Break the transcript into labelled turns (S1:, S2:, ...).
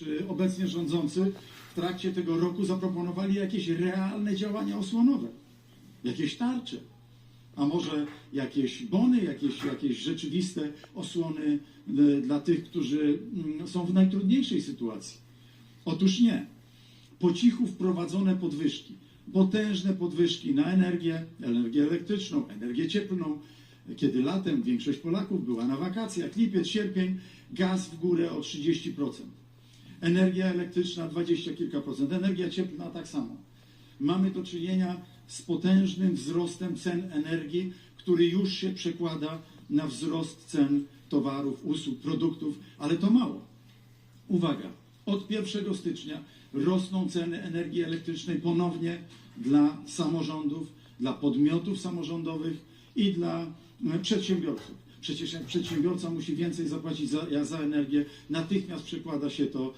S1: czy obecnie rządzący w trakcie tego roku zaproponowali jakieś realne działania osłonowe, jakieś tarcze, a może jakieś bony, jakieś, jakieś rzeczywiste osłony e, dla tych, którzy mm, są w najtrudniejszej sytuacji. Otóż nie. Po cichu wprowadzone podwyżki, potężne podwyżki na energię, energię elektryczną, energię cieplną, kiedy latem większość Polaków była na wakacjach, lipiec, sierpień, gaz w górę o 30%. Energia elektryczna 20 kilka procent, energia cieplna tak samo. Mamy do czynienia z potężnym wzrostem cen energii, który już się przekłada na wzrost cen towarów, usług, produktów, ale to mało. Uwaga, od 1 stycznia rosną ceny energii elektrycznej ponownie dla samorządów, dla podmiotów samorządowych i dla e, przedsiębiorców. Przecież jak przedsiębiorca musi więcej zapłacić za, za energię, natychmiast przekłada się to